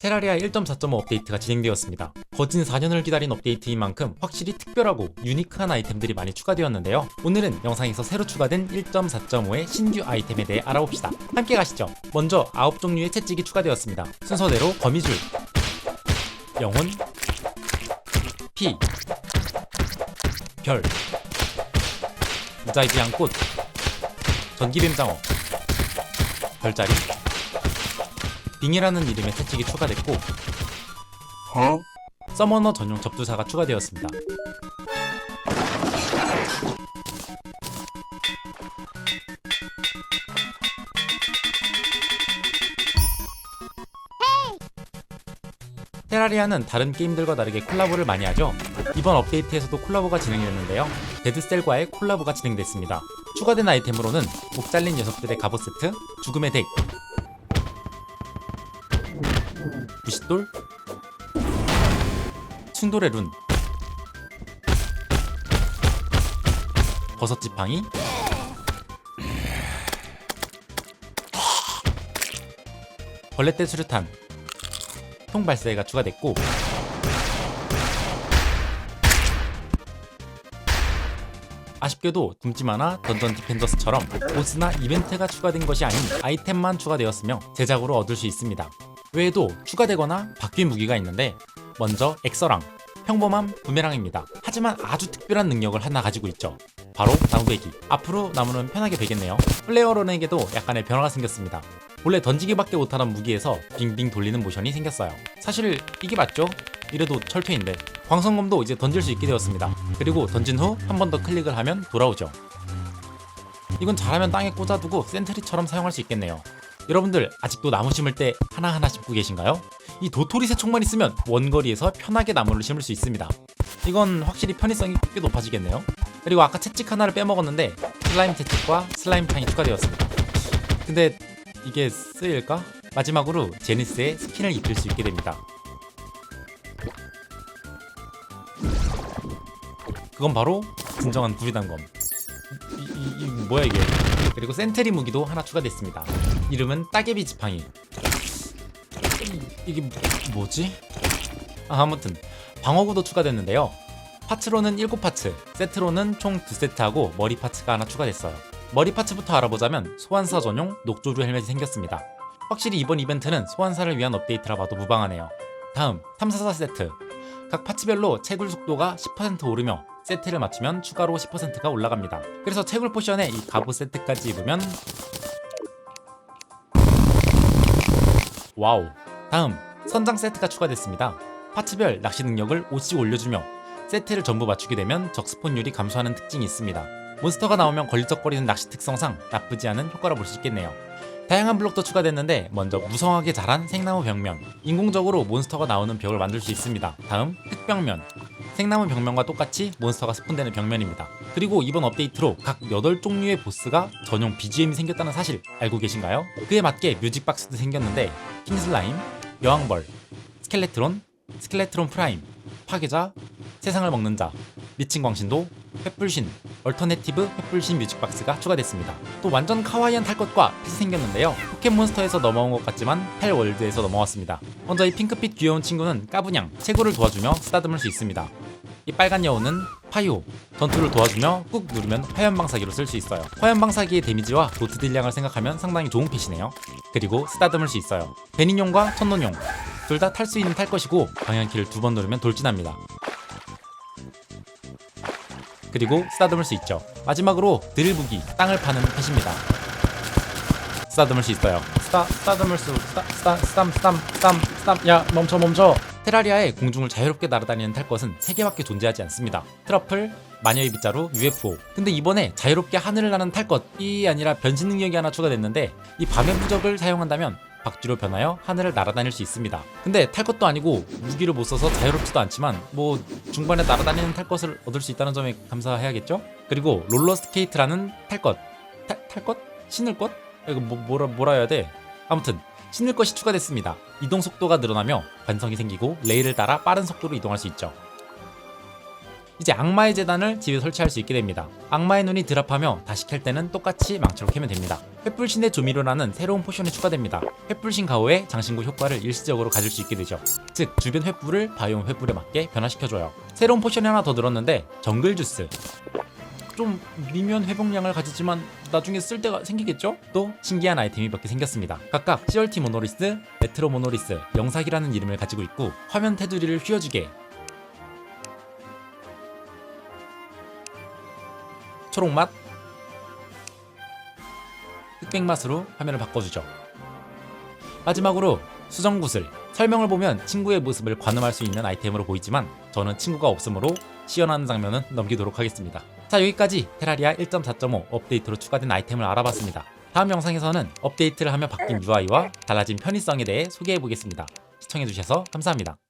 테라리아 1.4.5 업데이트가 진행되었습니다. 거진 4년을 기다린 업데이트인 만큼 확실히 특별하고 유니크한 아이템들이 많이 추가되었는데요. 오늘은 영상에서 새로 추가된 1.4.5의 신규 아이템에 대해 알아봅시다. 함께 가시죠. 먼저 9종류의 채찍이 추가되었습니다. 순서대로 거미줄, 영혼, 피, 별, 무자이지 양꽃, 전기뱀장어, 별자리, 빙이라는 이름의 채찍이 추가됐고 서머너 전용 접두사가 추가되었습니다. 테라리아는 다른 게임들과 다르게 콜라보를 많이 하죠. 이번 업데이트에서도 콜라보가 진행됐는데요. 데드셀과의 콜라보가 진행됐습니다. 추가된 아이템으로는 목 잘린 녀석들의 갑옷 세트, 죽음의 덱, 부싯돌, 충돌의 룬, 버섯 지팡이, 벌레 떼 수류탄, 총 발사가 추가됐고. 아쉽게도 둠지마나 던전 디펜더스처럼 보스나 이벤트가 추가된 것이 아닌 아이템만 추가되었으며 제작으로 얻을 수 있습니다. 외에도 추가되거나 바뀐 무기가 있는데 먼저 엑서랑 평범한 부메랑입니다. 하지만 아주 특별한 능력을 하나 가지고 있죠. 바로 나무배기. 앞으로 나무는 편하게 베겠네요. 플레이어런에게도 약간의 변화가 생겼습니다. 원래 던지기밖에 못하는 무기에서 빙빙 돌리는 모션이 생겼어요. 사실 이게 맞죠? 이래도 철퇴인데 광선검도 이제 던질 수 있게 되었습니다. 그리고 던진 후 한 번 더 클릭을 하면 돌아오죠. 이건 잘하면 땅에 꽂아두고 센트리처럼 사용할 수 있겠네요. 여러분들 아직도 나무 심을 때 하나하나 심고 계신가요? 이 도토리 새총만 있으면 원거리에서 편하게 나무를 심을 수 있습니다. 이건 확실히 편의성이 꽤 높아지겠네요. 그리고 아까 채찍 하나를 빼먹었는데 슬라임 채찍과 슬라임 창이 추가되었습니다. 근데 이게 쓰일까? 마지막으로 제니스의 스킨을 입힐 수 있게 됩니다. 그건 바로 진정한 구리단검. 뭐야 이게? 그리고 센트리 무기도 하나 추가됐습니다. 이름은 따개비 지팡이. 이, 이게 뭐지? 아, 아무튼 방어구도 추가됐는데요. 파츠로는 7파츠, 세트로는 총 2세트하고 머리 파츠가 하나 추가됐어요. 머리 파츠부터 알아보자면 소환사 전용 녹조류 헬멧이 생겼습니다. 확실히 이번 이벤트는 소환사를 위한 업데이트라 봐도 무방하네요. 다음 344 세트. 각 파츠별로 채굴 속도가 10% 오르며 세트를 맞추면 추가로 10%가 올라갑니다. 그래서 채굴 포션에 이 갑옷 세트까지 입으면 와우. 다음 선장 세트가 추가됐습니다. 파츠별 낚시 능력을 5씩 올려주며 세트를 전부 맞추게 되면 적스폰율이 감소하는 특징이 있습니다. 몬스터가 나오면 걸리적거리는 낚시 특성상 나쁘지 않은 효과라 볼 수 있겠네요. 다양한 블록도 추가됐는데 먼저 무성하게 자란 생나무 벽면 인공적으로 몬스터가 나오는 벽을 만들 수 있습니다. 다음 흙벽면 생나무 벽면과 똑같이 몬스터가 스폰되는 벽면입니다. 그리고 이번 업데이트로 각 8종류의 보스가 전용 BGM이 생겼다는 사실 알고 계신가요? 그에 맞게 뮤직박스도 생겼는데 킹슬라임, 여왕벌, 스켈레트론, 스켈레트론 프라임, 파괴자, 세상을 먹는 자, 미친 광신도, 횃불신, 얼터네티브 횃불신 뮤직박스가 추가됐습니다. 또 완전 카와이한 탈 것과 핏이 생겼는데요. 포켓몬스터에서 넘어온 것 같지만 헬월드에서 넘어왔습니다. 먼저 이 핑크빛 귀여운 친구는 까분양, 채굴을 도와주며 쓰다듬을 수 있습니다. 이 빨간 여우는 파이오, 전투를 도와주며 꾹 누르면 화염방사기로 쓸 수 있어요. 화염방사기의 데미지와 도트 딜량을 생각하면 상당히 좋은 핏이네요. 그리고 쓰다듬을 수 있어요. 베닌용과 천논용 둘 다 탈 수 있는 탈 것이고 방향키를 두 번 누르면 돌진합니다. 그리고 쓰다듬을 수 있죠. 마지막으로 드릴 무기 땅을 파는 펫입니다. 쓰다듬을 수 있어요. 쓰다 쓰다듬을 수 쓰다 쓰다 쓰담 쓰담 쓰담 쓰담 야 멈춰 멈춰. 테라리아의 공중을 자유롭게 날아다니는 탈 것은 세 개밖에 존재하지 않습니다. 트러플, 마녀의 빗자루, UFO. 근데 이번에 자유롭게 하늘을 나는 탈 것이 아니라 변신 능력이 하나 추가됐는데 이 밤의 부적을 사용한다면 박쥐로 변하여 하늘을 날아다닐 수 있습니다. 근데 탈 것도 아니고 무기를 못 써서 자유롭지도 않지만 뭐 중반에 날아다니는 탈 것을 얻을 수 있다는 점에 감사해야겠죠? 그리고 롤러 스케이트라는 탈 것, 탈, 탈 것? 신을 것? 이거 뭐, 뭐라 뭐라 해야 돼? 아무튼 신을 것이 추가됐습니다. 이동 속도가 늘어나며 관성이 생기고 레일을 따라 빠른 속도로 이동할 수 있죠. 이제 악마의 재단을 집에 설치할 수 있게 됩니다. 악마의 눈이 드랍하며 다시 켤 때는 똑같이 망치로 캐면 됩니다. 횃불신의 조미료라는 새로운 포션이 추가됩니다. 횃불신 가오의 장신구 효과를 일시적으로 가질 수 있게 되죠. 즉 주변 횃불을 바이옴 횃불에 맞게 변화시켜줘요. 새로운 포션이 하나 더 늘었는데 정글 주스. 좀 미묘한 회복량을 가지지만 나중에 쓸 때가 생기겠죠? 또 신기한 아이템이 몇 개 생겼습니다. 각각 CRT 모노리스, 레트로 모노리스, 영삭이라는 이름을 가지고 있고 화면 테두리를 휘어주게 초록맛, 흑백맛으로 화면을 바꿔주죠. 마지막으로 수정구슬 설명을 보면 친구의 모습을 관음할 수 있는 아이템으로 보이지만 저는 친구가 없으므로 시연하는 장면은 넘기도록 하겠습니다. 자 여기까지 테라리아 1.4.5 업데이트로 추가된 아이템을 알아봤습니다. 다음 영상에서는 업데이트를 하며 바뀐 UI와 달라진 편의성에 대해 소개해 보겠습니다. 시청해주셔서 감사합니다.